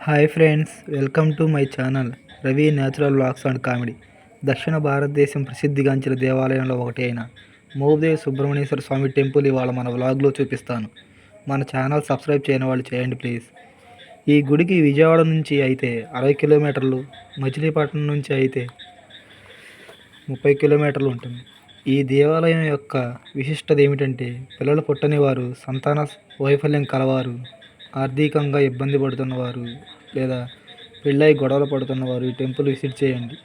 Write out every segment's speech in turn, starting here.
Hi friends welcome to my channel Ravi natural vlogs and comedy. దక్షిణ భారతదేశం ప్రసిద్ధిగాంచిన దేవాలయంలో ఒకటి అయిన మోదేవ్ సుబ్రహ్మణ్యేశ్వర స్వామి టెంపుల్ ఇవాళ మన వ్లాగ్లో చూపిస్తాను. మన ఛానల్ సబ్స్క్రైబ్ చేయని వాళ్ళు చేయండి ప్లీజ్. ఈ గుడికి విజయవాడ నుంచి అయితే అరవై కిలోమీటర్లు మచిలీపట్నం నుంచి అయితే ముప్పై కిలోమీటర్లు ఉంటుంది. ఈ దేవాలయం యొక్క విశిష్టత ఏమిటంటే పిల్లలు పుట్టని వారు సంతాన వైఫల్యం కలవారు. ఆర్థికంగా ఇబ్బంది పడుతున్నవారు లేదా పెళ్ళై గొడవలు పడుతున్నవారు ఈ టెంపుల్ విజిట్ చేయండి.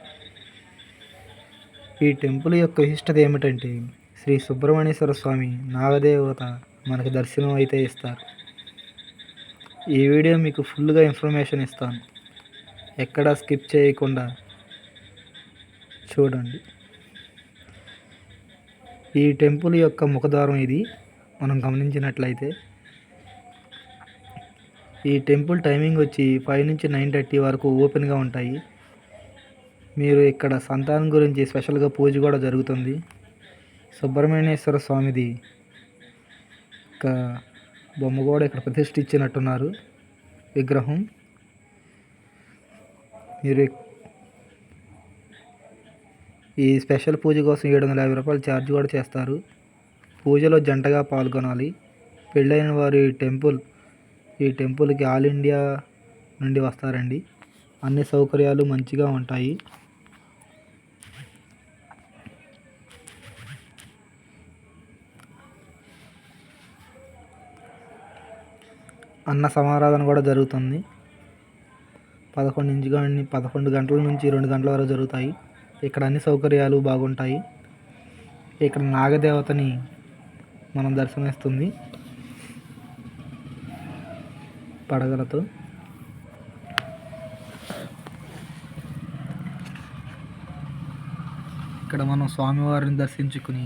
ఈ టెంపుల్ యొక్క విశిష్టత ఏమిటంటే శ్రీ సుబ్రహ్మణ్యేశ్వర స్వామి నాగదేవత మనకు దర్శనం అయితే ఇస్తారు. ఈ వీడియో మీకు ఫుల్గా ఇన్ఫర్మేషన్ ఇస్తాను. ఎక్కడా స్కిప్ చేయకుండా చూడండి. ఈ టెంపుల్ యొక్క ముఖద్వారం ఇది. మనం గమనించినట్లయితే ఈ టెంపుల్ టైమింగ్ వచ్చి ఫైవ్ నుంచి నైన్ థర్టీ వరకు ఓపెన్గా ఉంటాయి. మీరు ఇక్కడ సంతానం గురించి స్పెషల్గా పూజ కూడా జరుగుతుంది. సుబ్రహ్మణ్యేశ్వర స్వామిది ఒక బొమ్మ కూడా ఇక్కడ ప్రతిష్ఠించినట్టున్నారు. విగ్రహం. మీరు ఈ స్పెషల్ పూజ కోసం ఏడు వందల యాభై రూపాయలు ఛార్జ్ కూడా చేస్తారు. పూజలో జంటగా పాల్గొనాలి. పెళ్ళైన వారు ఈ టెంపుల్ ఈ టెంపుల్కి ఆల్ ఇండియా నుండి వస్తారండి. అన్ని సౌకర్యాలు మంచిగా ఉంటాయి. అన్న సమారాధన కూడా జరుగుతుంది. పదకొండు నుంచి కానీ పదకొండు గంటల నుంచి రెండు గంటల వరకు జరుగుతాయి. ఇక్కడ అన్ని సౌకర్యాలు బాగుంటాయి. ఇక్కడ నాగదేవతని మనం దర్శనమిస్తుంది. పడగలతో. ఇక్కడ మనం స్వామివారిని దర్శించుకుని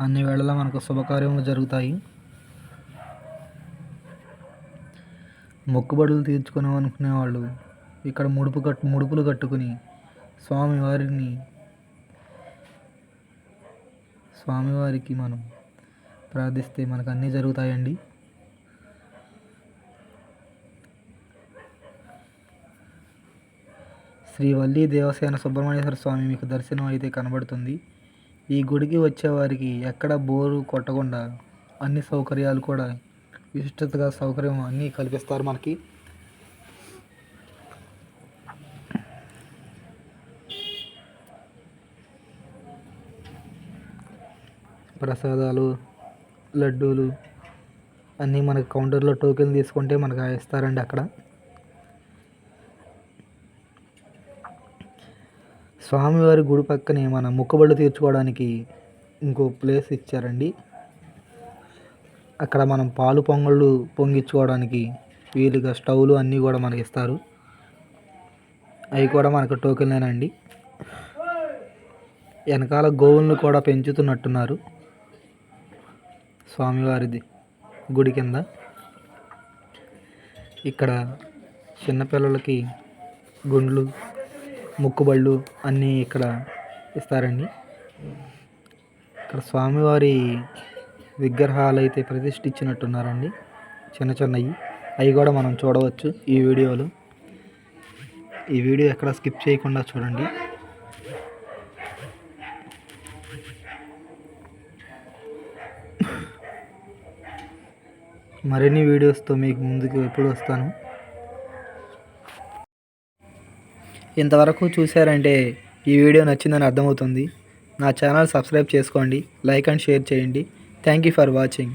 అన్ని వేళలా మనకు శుభకార్యములు జరుగుతాయి. మొక్కుబడులు తీర్చుకున్నాం అనుకునేవాళ్ళు ఇక్కడ ముడుపు కట్టు ముడుపులు కట్టుకుని స్వామివారిని స్వామివారికి మనం ప్రార్థిస్తే మనకు అన్నీ జరుగుతాయండి. శ్రీ వల్లి దేవసేన సుబ్రహ్మణ్యేశ్వర స్వామి మీకు దర్శనం అయితే కనబడుతుంది. ఈ గుడికి వచ్చేవారికి ఎక్కడ బోరు కొట్టకుండా అన్ని సౌకర్యాలు కూడా విశిష్టతగా సౌకర్యం అన్నీ కల్పిస్తారు మనకి. ప్రసాదాలు లడ్డూలు అన్నీ మనకి కౌంటర్లో టోకెన్ తీసుకుంటే మనకు ఇస్తారండి అక్కడ. స్వామివారి గుడి పక్కనే మన మొక్కుబళ్ళు తీర్చుకోవడానికి ఇంకో ప్లేస్ ఇచ్చారండి. అక్కడ మనం పాలు పొంగళ్ళు పొంగించుకోవడానికి వీలుగా స్టవ్లు అన్నీ కూడా మనకి ఇస్తారు. అవి కూడా మనకు టోకెన్లేనండి. వెనకాల గోవులను కూడా పెంచుతున్నట్టున్నారు. స్వామివారిది గుడి కింద. ఇక్కడ చిన్నపిల్లలకి గుండ్లు ముక్కుబళ్ళు అన్నీ ఇక్కడ ఇస్తారండి. ఇక్కడ స్వామివారి విగ్రహాలు అయితే ప్రతిష్ఠించినట్టున్నారండి. చిన్న చిన్నవి అవి కూడా మనం చూడవచ్చు ఈ వీడియోలో. ఈ వీడియో ఎక్కడ స్కిప్ చేయకుండా చూడండి. మరిన్ని వీడియోస్తో మీకు ముందుకు ఎప్పుడు వస్తాను. ఇంతవరకు చూశారంటే ఈ వీడియో నచ్చిందని అర్థమవుతుంది. నా ఛానల్ సబ్స్క్రైబ్ చేసుకోండి లైక్ అండ్ షేర్ చేయండి. Thank you for watching.